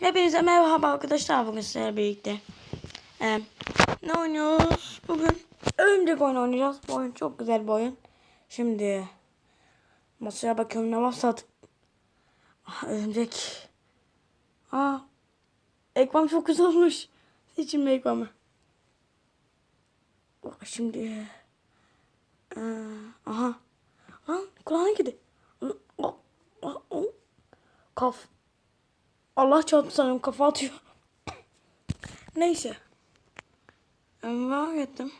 Hepinize merhaba arkadaşlar bugün sizlerle birlikte. Ee, ne oynuyoruz bugün? Örümcek oyunu oynayacağız. Bu oyun çok güzel bir oyun. Şimdi masaya bakıyorum ne varsa at- Ah, Örümcek. Aa, ekvam çok güzel olmuş. Seçin mi ekvamı? Bak Şimdi ee, aha. Lan kulağına gidi. Kaf. Allah çarptı sanırım kafa atıyor. Neyse. Merak ettim.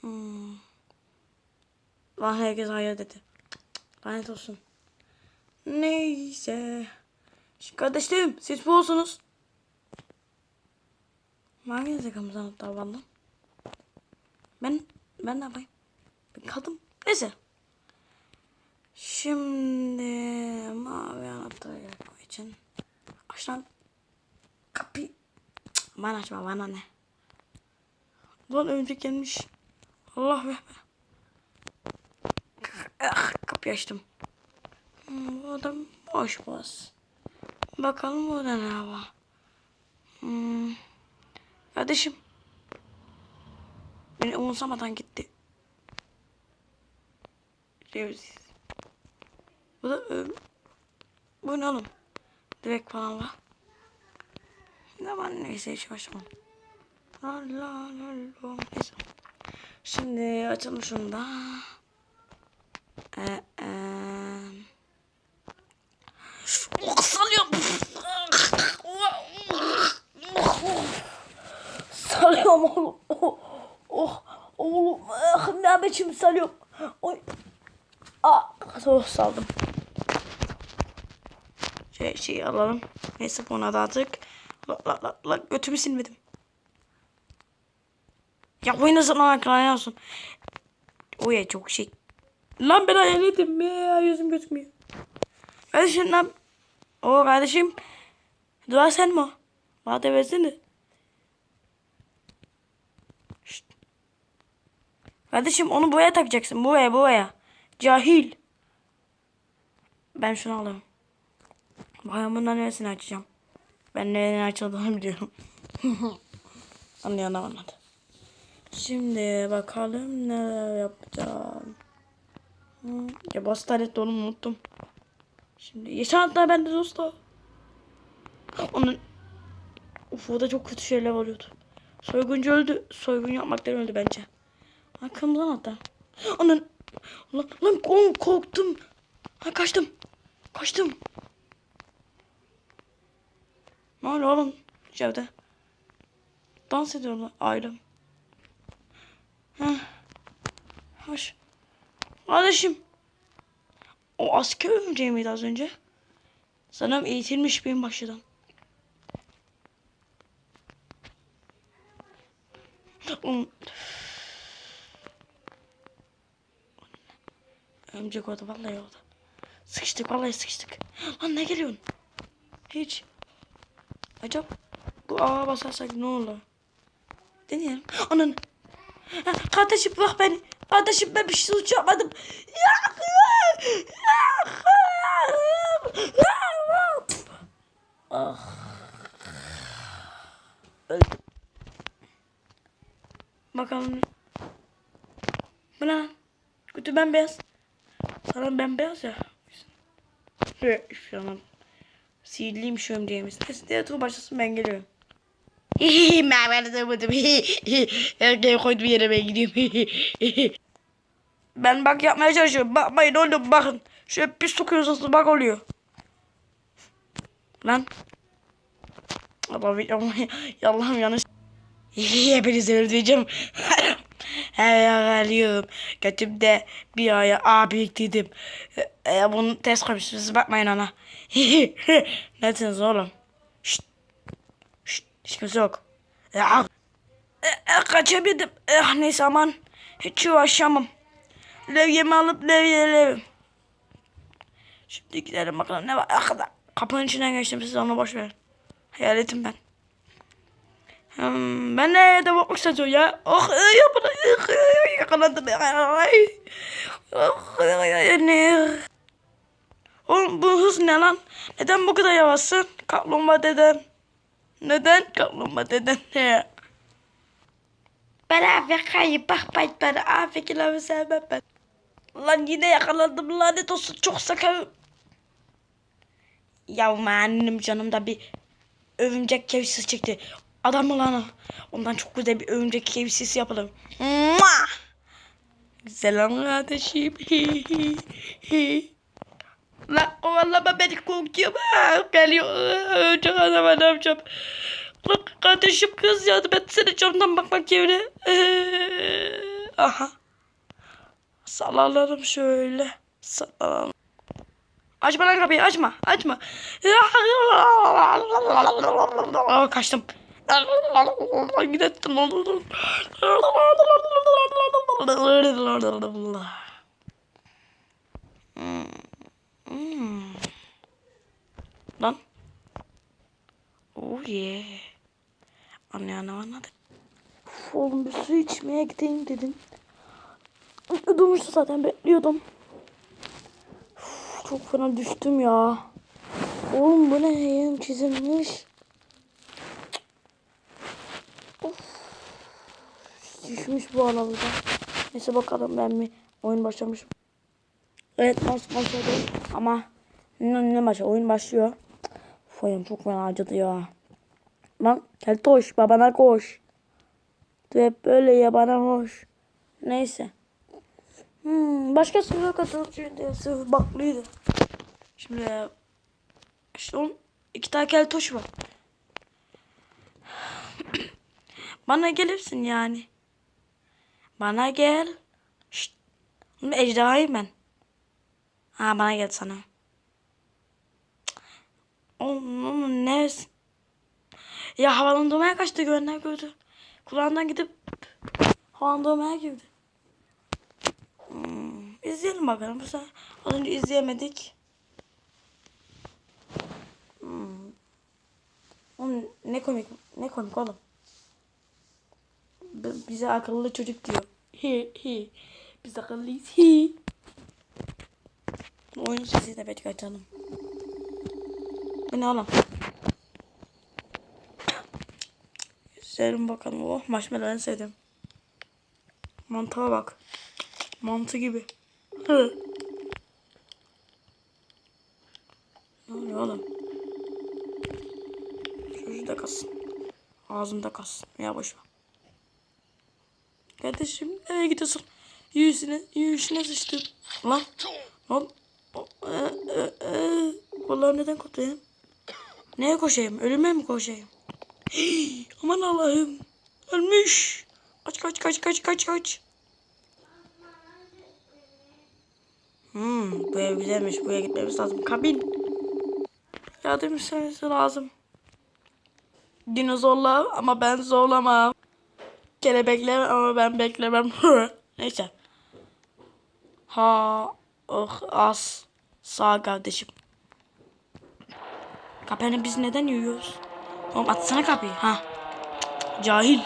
Hmm. Lan herkes hayır dedi. Lanet olsun. Neyse. Şimdi kardeşlerim siz bu olsunuz. Hangi zekamızdan attı havadan? Ben, ben ne yapayım? Ben kaldım. Neyse. Şimdi mavi anahtarı yapmak için aç. Cık, Bana açma bana ne. Lan örümcek gelmiş. Allah be. Ah, kapıyı açtım. Hmm, bu adam boş boş. Bakalım burada ne var. Hmm. Kardeşim. Beni umursamadan gitti. Ceviz. Bu da ö- bu ne oğlum? Direkt falan var. Ne var neyse hiç başlamam. La la la la. Neyse. Şimdi açalım şunu da. Ee, ee. Oh, salıyorum. Salıyorum oğlum. Oh, oh oğlum. Ah, ne biçim salıyorum. Oy. Aa, oh, saldım. Şey, şey alalım. Neyse buna da artık. La, la, la, la, götümü silmedim. Ya bu nasıl lan ekran olsun. O ya çok şey. Lan ben hayaletim ya yüzüm gözükmüyor. Kardeşim lan. O kardeşim. Dua sen mi? Bana da versene. Şşt. Kardeşim onu buraya takacaksın. Buraya buraya. Cahil. Ben şunu alayım. Bakalım neresini açacağım. Ben nerenin açıldığını biliyorum. Anlayan anladı. Şimdi bakalım neler yapacağım. Ya bas talet onu unuttum. Şimdi yaşam hatta bende dostlar. Onun Uf o da çok kötü şeyler oluyordu. Soyguncu öldü. Soygun yapmaktan öldü bence. Ha kırmızı anahtar. Onun lan, lan kork- korktum. Ha kaçtım. Kaçtım. Ne oluyor oğlum içeride? Dans ediyorlar ailem. Heh. Hoş. Kardeşim. O asker örümceği miydi az önce? Sanırım eğitilmiş benim başladan. Oğlum. Örümcek orada vallahi orada. Sıkıştık vallahi sıkıştık. Lan ne geliyorsun? Hiç. Acaba bu ağa basarsak ne olur? Deneyelim. Anan. Ha, Kardeşim bak ben. Kardeşim ben bir şey suç yapmadım. Ah. Öldüm. Bakalım. Bu ne? Kutu bembeyaz. Sana bembeyaz ya. Evet, şu an Sihirliyim şu ömreyimiz. Neyse tur başlasın ben geliyorum. Hihi ben ben de buldum. Erkeği koydum yere ben gidiyorum. ben bak yapmaya çalışıyorum. Bakmayın oğlum bakın. Şöyle bir sokuyorsunuz bak oluyor. Lan. Allah'ım yanlış. Hepinizi öldüreceğim. Her geliyorum. Götümde bir aya A biriktirdim. E, e, bunu test koymuşsunuz. Bakmayın ona. Nesiniz oğlum? Şşt. Şşt. Hiç kimse yok. Ya. E, e, kaçabildim. Eh, neyse aman. Hiç uğraşamam. Levyemi alıp levyelerim. Şimdi gidelim bakalım ne var arkada. Kapının içinden geçtim siz onu boş verin. Hayaletim ben. Hmm, ben de bakmak istiyorum ya. Oh ya bana yakalandım. Ay. Oh, ne? Oğlum bu hız ne lan? Neden bu kadar yavaşsın? Kaplumbağa deden. Neden kaplumbağa deden? He. Ben AFK'yı bak bak ben AFK'ları sevmem ben. Lan yine yakaladım lanet olsun çok sakarım. Ya annem canımda bir örümcek kevsisi çekti. Adam mı lan o? Ondan çok güzel bir örümcek kevsisi yapalım. Selam kardeşim. Lan kovalama beni korkuyorum. Ha, Geliyor. Çok adam ne yapacağım. Lan kardeşim kız yardım etsene camdan bakmak yerine. Aha. Sallanalım şöyle. Sallanalım. Açma lan kapıyı açma açma. Kaçtım. Gidettim. Hmm. Lan. Oh yeah. Anne anladı. Oğlum bir su içmeye gideyim dedim. Durmuştu zaten bekliyordum. Uf, Çok fena düştüm ya. Oğlum bu ne yerim çizilmiş. Düşmüş bu aralıda. Neyse bakalım ben mi oyun başlamış. Evet maç başladı ama ne, ne maçı oyun başlıyor. Ayağım çok fena acıdı ya. Lan gel koş babana koş. Hep böyle ya bana hoş. Neyse. Hmm, başka sınıfa katılıcıydı. Sınıf baklıydı. Şimdi işte onun iki tane keltoş var. Bana gelirsin yani. Bana gel. Şşt. Ejderhayım ben. Ha bana gel sana. Oğlum, oğlum ne? Ya havalandırmaya kaçtı görenler gördü. Kulağından gidip havalandırmaya girdi. Hmm, izleyelim bakalım. Bu sefer az önce izleyemedik. Hmm. Oğlum, ne komik ne komik oğlum. B- bize akıllı çocuk diyor. Hi hi. Biz akıllıyız. Hi. Oyun sesi de belki açalım. Bu ne oğlum? Serum bakalım. Oh marshmallow en sevdim. Mantığa bak. Mantı gibi. Hı. Ne oluyor oğlum? Şurada kalsın. Ağzımda kalsın. Ya boş ver. Kardeşim nereye gidiyorsun? Yüzüne, yüzüne sıçtım. Lan. Lan. Ee, e, e. Vallahi neden kopayım? Neye koşayım? Ölüme mi koşayım? Hii, aman Allah'ım. Ölmüş. Kaç kaç kaç kaç kaç kaç. Hmm, bu ev güzelmiş. Buraya gitmemiz lazım. Kabin. Yardım etmesi lazım. Dinozorlar ama ben zorlamam. Kelebekler ama ben beklemem. Neyse. Ha, oh, as. Sağ kardeşim. Kapını biz neden yiyoruz? Oğlum atsana kapıyı. Ha. Cahil.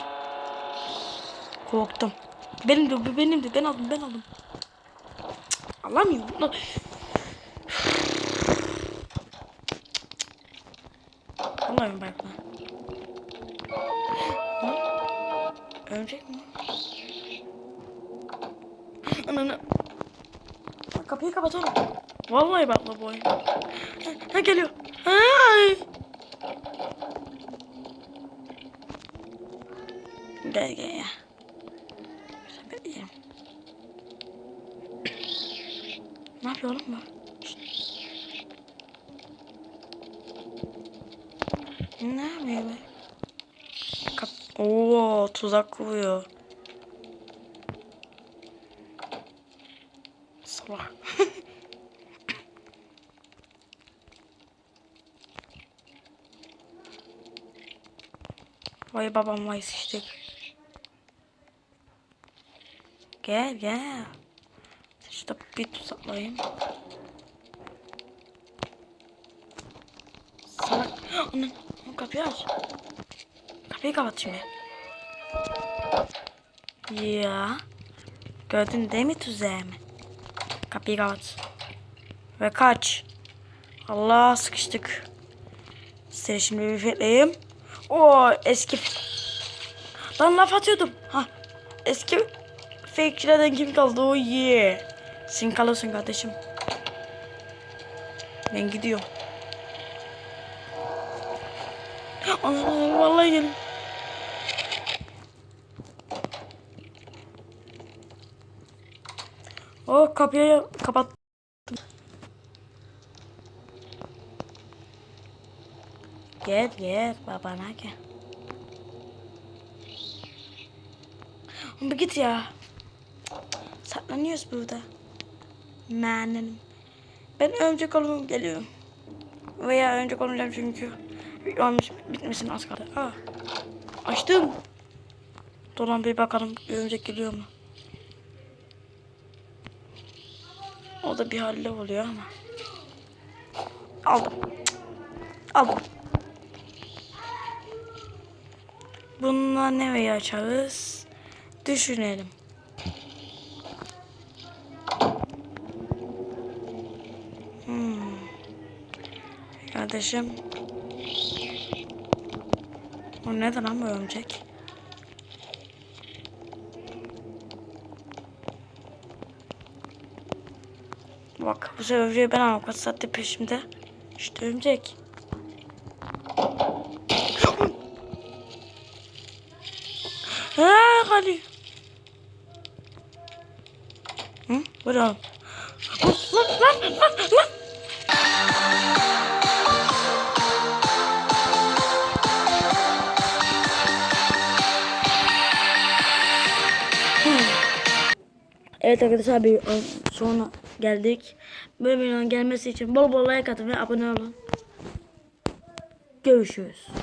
Korktum. Benim de benim de ben aldım ben aldım. Cık, Alamıyorum. Lan. Ölecek mi? Ananı. Kapıyı kapat oğlum. Vallahi bak bu oyun. Ha, geliyor. Ay. Gel gel ya. Ne yapıyor oğlum bu? Ne yapıyor be? Tuzak kuruyor. Salak. Vay babam vay sıçtık. Gel gel. Şurada bir tuzaklayayım. Salak. Anam kapıyı aç. Kapıyı kapat şimdi. Ya. Gördün değil mi tuzağımı? Kapıyı kapat. Ve kaç. Allah sıkıştık. Size şimdi bir fetleyeyim. O eski Lan laf atıyordum. Ha. Eski fake'çilerden kim kaldı? O yeah. Sen kalırsın kardeşim. Ben gidiyorum. Ana vallahi gelin. O kapıyı kapat. Gel gel babana gel. Bir git ya. Saklanıyoruz burada. Nanenim. Ben önce kolum geliyorum. Veya önce olmayacağım çünkü olmuş bitmesine az kaldı. Aa, açtım. Dolan bir bakalım örümcek geliyor mu? O da bir halle oluyor ama. Aldım. Cık. Aldım. Bununla ne açarız? Düşünelim. Hmm. Kardeşim. O neden lan bu örümcek? Bu sefer ben almak kaç saattir peşimde. İşte örümcek. Haa hadi. Hı? Bravo. Lan lan lan lan. Evet arkadaşlar bir an sonra geldik. Böyle an gelmesi için bol bol like atın ve abone olun. Görüşürüz.